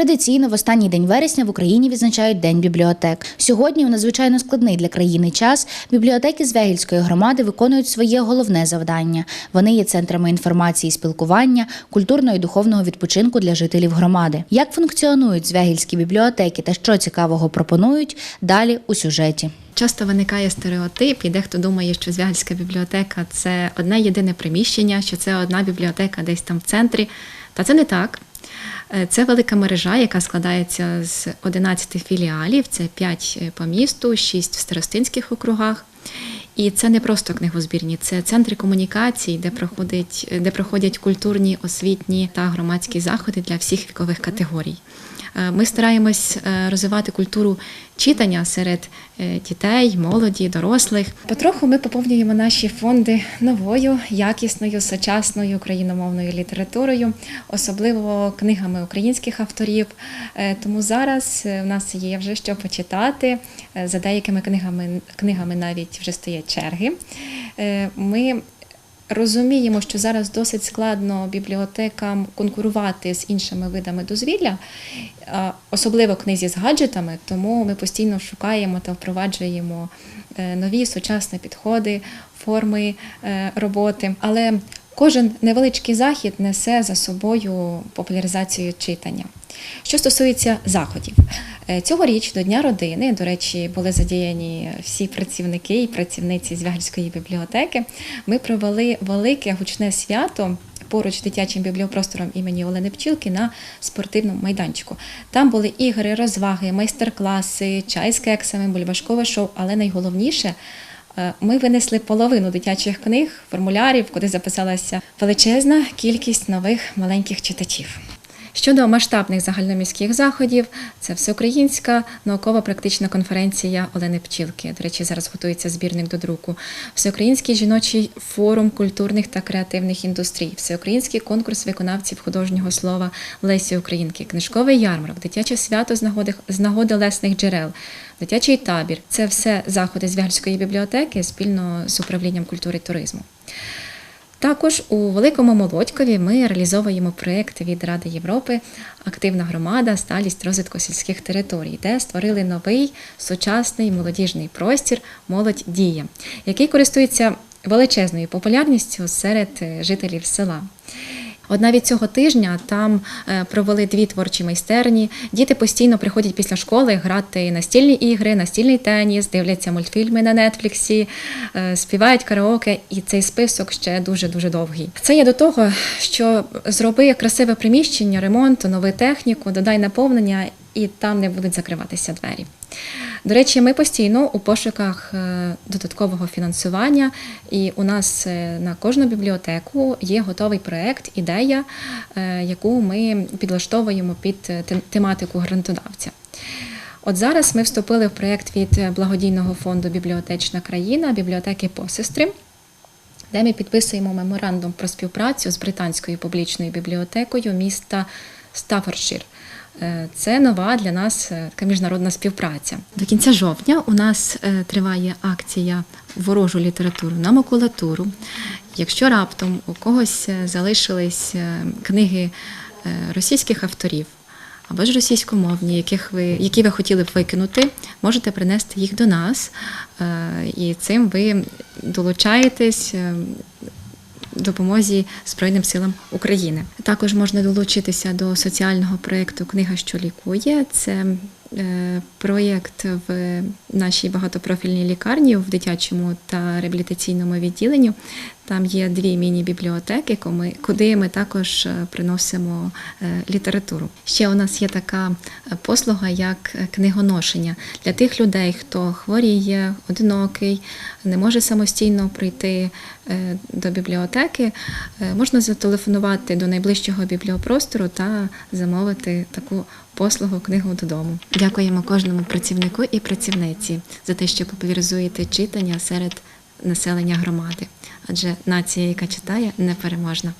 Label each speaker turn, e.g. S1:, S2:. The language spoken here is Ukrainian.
S1: Традиційно в останній день вересня в Україні відзначають День бібліотек. Сьогодні, у надзвичайно складний для країни час, бібліотеки Звягільської громади виконують своє головне завдання. Вони є центрами інформації, спілкування, культурного і духовного відпочинку для жителів громади. Як функціонують звягільські бібліотеки та що цікавого пропонують, далі у сюжеті.
S2: Часто виникає стереотип, і дехто думає, що Звягільська бібліотека це одне єдине приміщення, що це одна бібліотека десь там в центрі. Та це не так. Е, Це велика мережа, яка складається з 11 філіалів, це 5 по місту, 6 в старостинських округах. І це не просто книгозбірні, це центри комунікацій, де проходить, де проходять культурні, освітні та громадські заходи для всіх вікових категорій. Е, Ми стараємось е, розвивати культуру читання серед е, дітей, молоді, дорослих. Потроху ми поповнюємо наші фонди новою, якісною, сучасною україномовною літературою, особливо книгами українських авторів. Тому зараз в нас є вже що почитати. За деякими книгами, книгами навіть вже стоять черги. Ми Розуміємо, що зараз досить складно бібліотекам конкурувати з іншими видами дозвілля, особливо книзі з гаджетами, тому ми постійно шукаємо та впроваджуємо е, нові сучасні підходи, форми е, роботи. Але кожен невеличкий захід несе за собою популяризацію читання. Що стосується заходів, цьогоріч до Дня родини, до речі, були задіяні всі працівники і працівниці Звягільської бібліотеки. Ми провели велике гучне свято. Поруч з дитячим бібліопростором імені Олени Пчілки на спортивному майданчику. Там були ігри, розваги, майстер-класи, чай з кексами, бульбашкове шоу. Але найголовніше, е, ми винесли половину дитячих книг, формулярів, куди записалася величезна кількість нових маленьких читачів. Щодо масштабних загальноміських заходів, це всеукраїнська наукова-практична конференція Олени Пчілки. До речі, зараз готується збірник до друку. Всеукраїнський жіночий форум культурних та креативних індустрій, всеукраїнський конкурс виконавців художнього слова Лесі Українки, книжковий ярмарок, дитяче свято з нагоди, з нагоди лесних джерел, дитячий табір. Це все заходи з Вягільської бібліотеки спільно з управлінням культури і туризму. Також у Великому Молодькові ми реалізовуємо проєкт від Ради Європи Активна громада, сталість розвитку сільських територій, де створили новий сучасний молодіжний простір Молодь Дія, який користується величезною популярністю серед е, жителів села. От навіть цього тижня там е, провели дві творчі майстерні. Діти постійно приходять після школи грати настільні ігри, настільний теніс, дивляться мультфільми на нетфліксі, е, співають караоке, і цей список ще дуже дуже довгий. Це є до того, що зроби красиве приміщення, ремонт, нову техніку, додай наповнення, і там не будуть закриватися двері. До речі, ми постійно у пошуках е, додаткового фінансування, і у нас е, на кожну бібліотеку є готовий проект, ідея, е, яку ми підлаштовуємо під тематику грантодавця. От зараз ми вступили в проект від благодійного фонду Бібліотечна країна, бібліотеки посестри де ми підписуємо меморандум про співпрацю з британською публічною бібліотекою міста Стаффордшир. Е, Це нова для нас е, така міжнародна співпраця. До кінця жовтня у нас е, триває акція ворожу літературу на макулатуру. Якщо раптом у когось залишились книги російських авторів, або ж російськомовні, яких ви, які ви хотіли б викинути, можете принести їх до нас, і цим ви долучаєтесь. Допомозі Збройним силам України також можна долучитися до соціального проєкту Книга, що лікує. Це е, проєкт в нашій багатопрофільній лікарні в дитячому та реабілітаційному відділенні. Там є дві міні-бібліотеки, куди ми також е, приносимо е, літературу. Ще у нас є така е, послуга, як книгоношення для тих людей, хто хворіє, одинокий, не може самостійно прийти до бібліотеки. Можна зателефонувати до найближчого бібліопростору та замовити таку послугу книгу додому. Дякуємо кожному працівнику і працівниці за те, що популяризуєте читання серед населення громади. Адже нація, яка читає, непереможна.